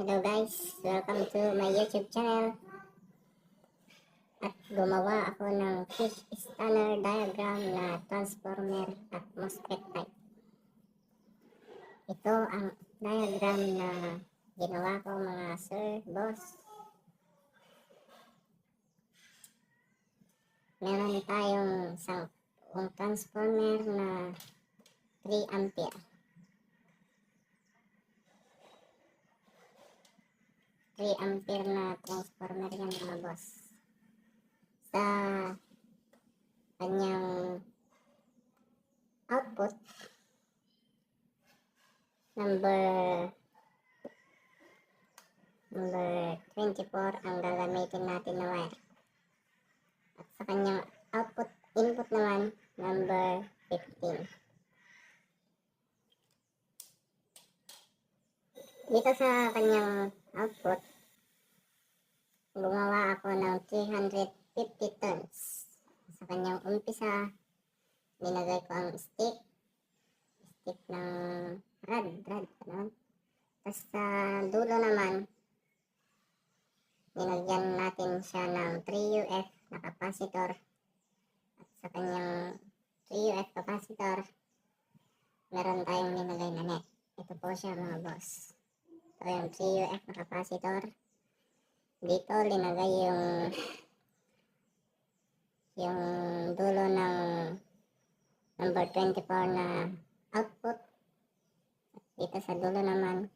Hello guys, welcome to my YouTube channel. At gumawa ako ng fish stunner diagram na transformer at MOSFET type. Ito ang diagram na ginawa ko mga sir, boss. Meron tayong isang ang transformer na 3 ampere. 3 ampere na transformer yan mga boss. Sa kanyang output, number number 24 ang gagamitin natin na wire. At sa kanyang output, input naman, number 15. Dito sa kanyang output, gumawa ako ng 350 turns. Sa kanyang umpisa, nilagay ko ang stick, stick ng rad, rad, ano? Tapos sa dulo naman, nilagyan natin siya ng 3UF na capacitor. At sa kanyang 3UF capacitor, meron tayong nilagay na net. Ito po siya mga boss. Ito yung 3UF na capacitor. Dito linagay yung yung dulo ng number 24 na output. Dito sa dulo naman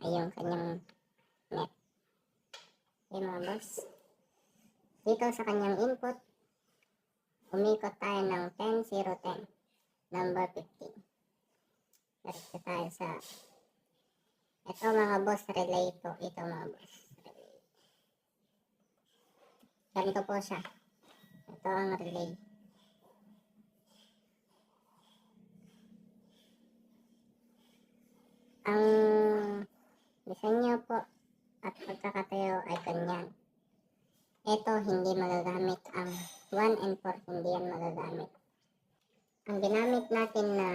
ay yung kanyang net. Yung mga boss. Dito sa kanyang input, umikot tayo ng 10-0-10. Number 15. Diretso tayo sa ito mga boss, relay po. Ito mga boss. Ganito po siya. Ito ang relay. Ang disenyo po at pagkakatayo ay ganyan. Ito hindi magagamit ang 1 and 4 hindi yan magagamit. Ang ginamit natin na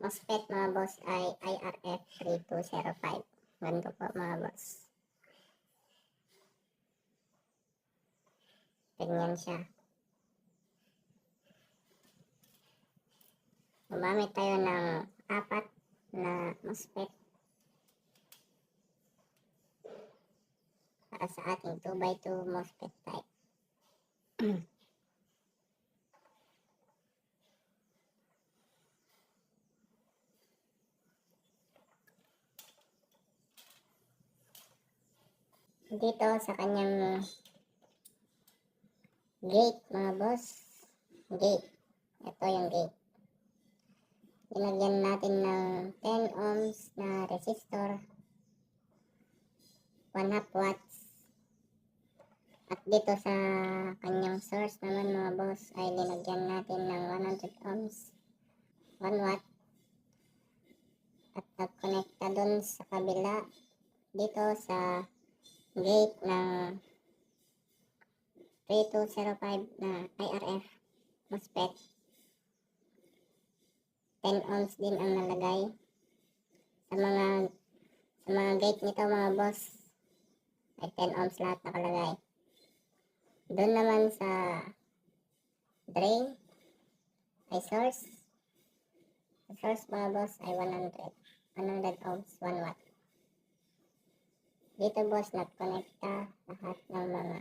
MOSFET mga boss ay IRF 3205. Ganito po mga boss. Ganyan siya. Gumamit tayo ng apat na MOSFET para sa ating 2x2 MOSFET type. dito sa kanyang gate mga boss. Gate. Ito yung gate. Nilagyan natin ng 10 ohms na resistor. 1 half watts. At dito sa kanyang source naman mga boss ay linagyan natin ng 100 ohms. 1 watt. At nagkonekta dun sa kabila dito sa gate ng 3205 na IRF MOSFET. 10 ohms din ang nalagay. Sa mga sa mga gate nito mga boss ay 10 ohms lahat nakalagay. Doon naman sa drain ay source source mga boss ay 100 100 ohms 1 watt. Dito boss, nagkonekta lahat ng mga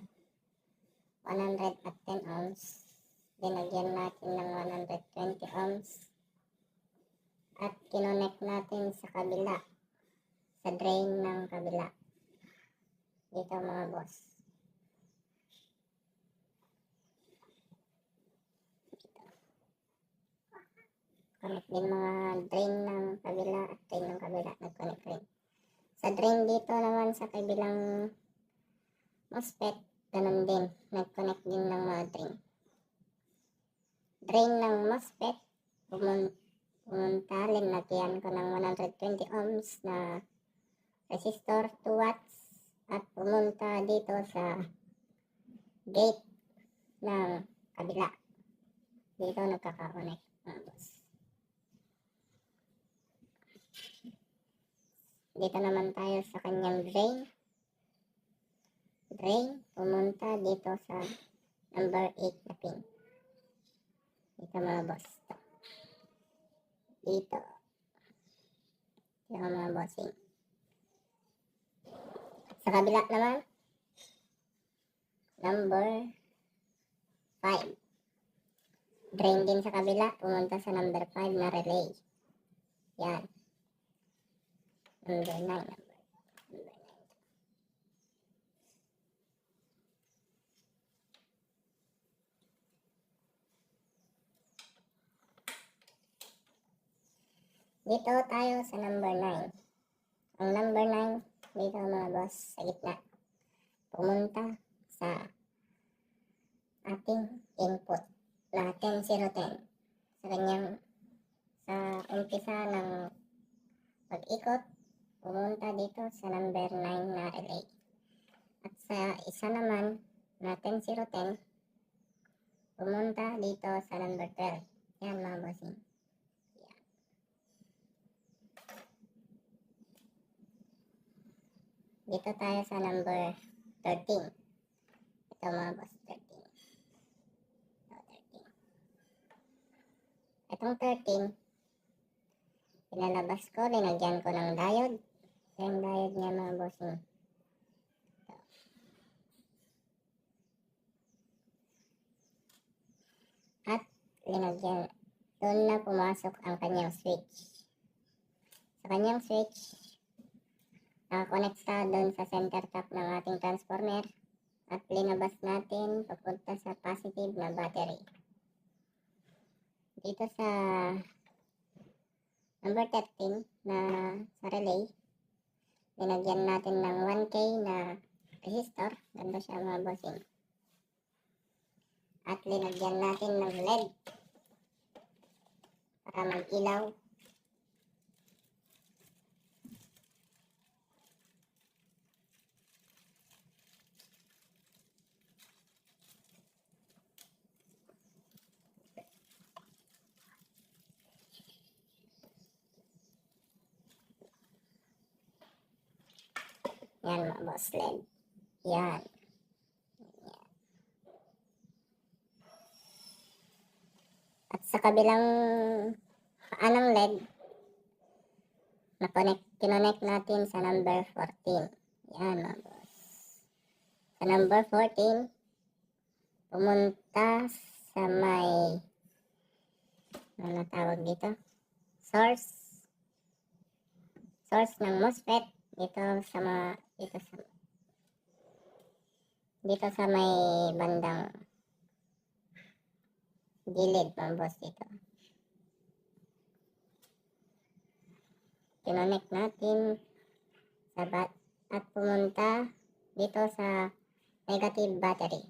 100 at 10 ohms. Dinagyan natin ng 120 ohms. At kinonek natin sa kabila. Sa drain ng kabila. Dito mga boss. Connect din mga drain ng kabila at drain ng kabila. Nag-connect rin. Sa drain dito naman sa kabilang MOSFET, ganun din. Nag-connect din ng mga drain. Drain ng MOSFET, pumun pumunta, linagyan ko ng 120 ohms na resistor 2 watts at pumunta dito sa gate ng kabila. Dito nagkaka-connect mga boss. dito naman tayo sa kanyang drain. Drain, pumunta dito sa number 8 na pin. Dito mga boss. To. Dito. Dito mga bossing. Sa kabila naman, number 5. Drain din sa kabila, pumunta sa number 5 na relay. Yan. Number 9. Number, number 9. Dito tayo sa number 9. Ang number 9, dito mga boss, sa gitna. Pumunta sa ating input. Na 10010 sa kanyang sa umpisa ng pag-ikot pumunta dito sa number 9 na relay. At sa isa naman na 10010 pumunta dito sa number 12 yan mga bossing dito tayo sa number 13 ito mga boss 13 Itong 13, ilalabas ko, linagyan ko ng diode. Yung diode niya mga bossing. Ito. At linagyan, doon na pumasok ang kanyang switch. Sa kanyang switch, nakakonect sa doon sa center tap ng ating transformer at linabas natin papunta sa positive na battery. Dito sa number 13 na sa relay linagyan natin ng 1k na resistor. Ganda siya mga bossing. At linagyan natin ng LED para mag-ilaw Yan mga boss LED. Yan. At sa kabilang paa ng LED, na-connect, kinonect natin sa number 14. Yan mga boss. Sa number 14, pumunta sa may ano tawag dito? Source. Source ng MOSFET dito sa mga dito sa dito sa may bandang gilid mga boss dito. Kinonect natin sa bat at pumunta dito sa negative battery.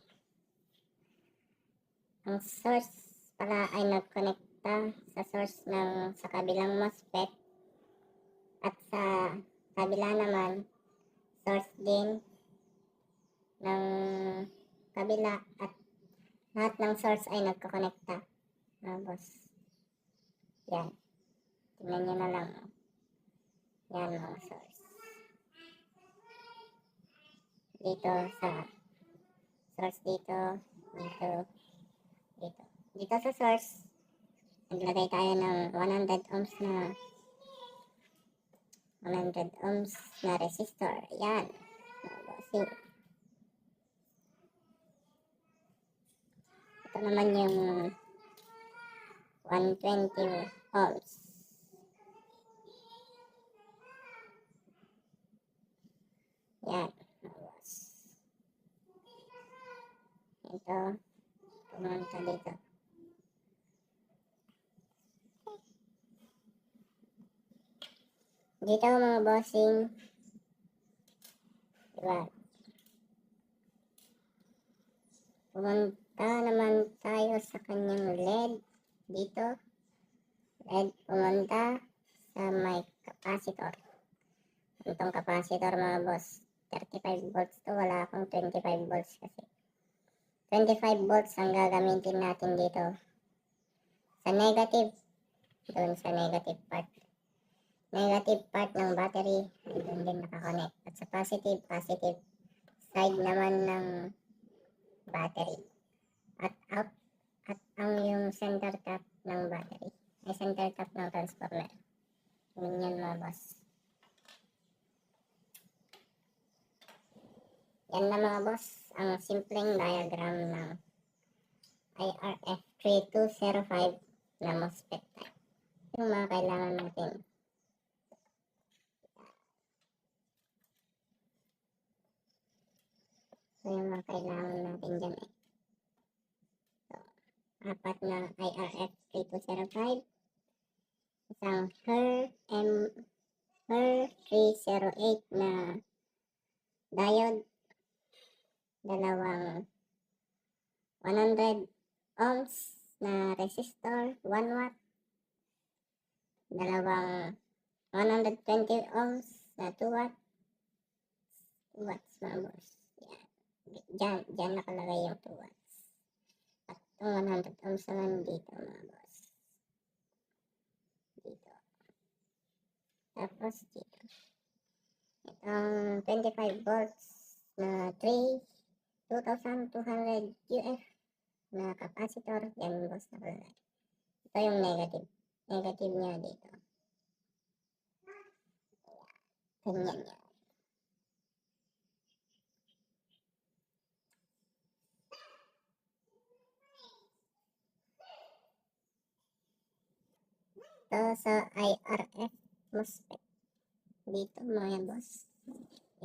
Ang source pala ay nagkonekta sa source ng sa kabilang MOSFET kabila naman source din ng kabila at lahat ng source ay nagkakonekta mga boss. Yan. Tingnan nyo na lang. Yan mga source. Dito sa source dito dito dito. Dito sa source naglagay tayo ng 100 ohms na 100 ohms na resistor. Yan. Bossing. Ito naman yung 120 ohms. Yan. Ito. Pumunta dito. Dito mga bossing. Diba? Pumunta naman tayo sa kanyang LED. Dito. LED pumunta sa may capacitor. Itong capacitor mga boss. 35 volts to. Wala akong 25 volts kasi. 25 volts ang gagamitin natin dito. Sa negative. Doon sa negative part negative part ng battery, ay doon din nakakonect. At sa positive, positive side naman ng battery. At out, at ang yung center tap ng battery, ay center tap ng transformer. Yun yun mga boss. Yan na mga boss, ang simpleng diagram ng IRF 3205 na MOSFET type. Yung mga kailangan natin. So, yung mga kailangan natin dyan eh. So, apat na IRF 3205. Isang HER M HER 308 na diode. Dalawang 100 ohms na resistor, 1 watt. Dalawang 120 ohms na 2 watt. 2 watts mga boss. Yan. Diyan, diyan nakalagay yung 2 watts. At yung 100 ohms naman dito mga boss. Dito. Tapos dito. Itong 25 volts na 3 2,200 UF na capacitor. Yan boss nakalagay. Ito yung negative. Negative niya dito. Ganyan yan. Ito sa IRF MOSFET. Dito mga boss.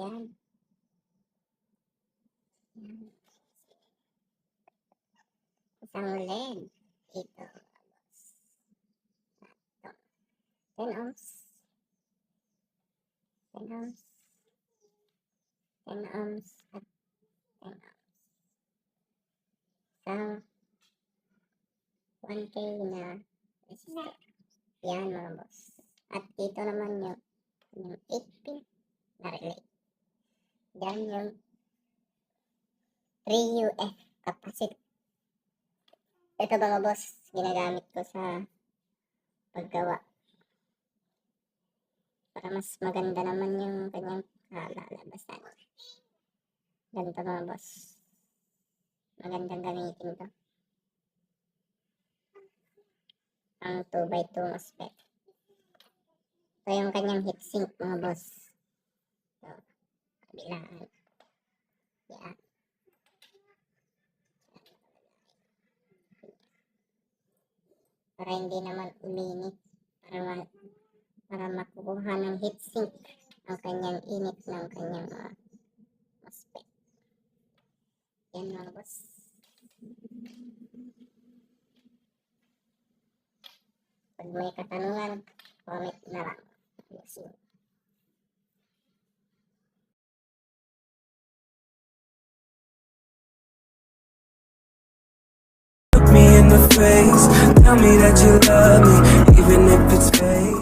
Yan. Yan. Isang LED. Ito. mga boss. Ito. 10 ohms. 10 ohms. 10 ohms at 10 ohms. Isang 1K na resistor. Yan mga boss. At dito naman yung, yung 8 pin na relay. Yan yung 3UF capacitor. Ito mga boss, ginagamit ko sa paggawa. Para mas maganda naman yung kanyang kalalabasan. Ganito mga boss. Magandang gamitin to. Ang 2x2 MOSFET. Ito yung kanyang heatsink mga boss. So, kabilaan. Yan. para hindi naman uminit para ma para makukuha ng heatsink ang kanyang init ng kanyang uh, MOSFET. Yan mga boss. Pag katanungan, comment na lang. Ayusin. Look me in the face, tell me that you love me, even if it's fake.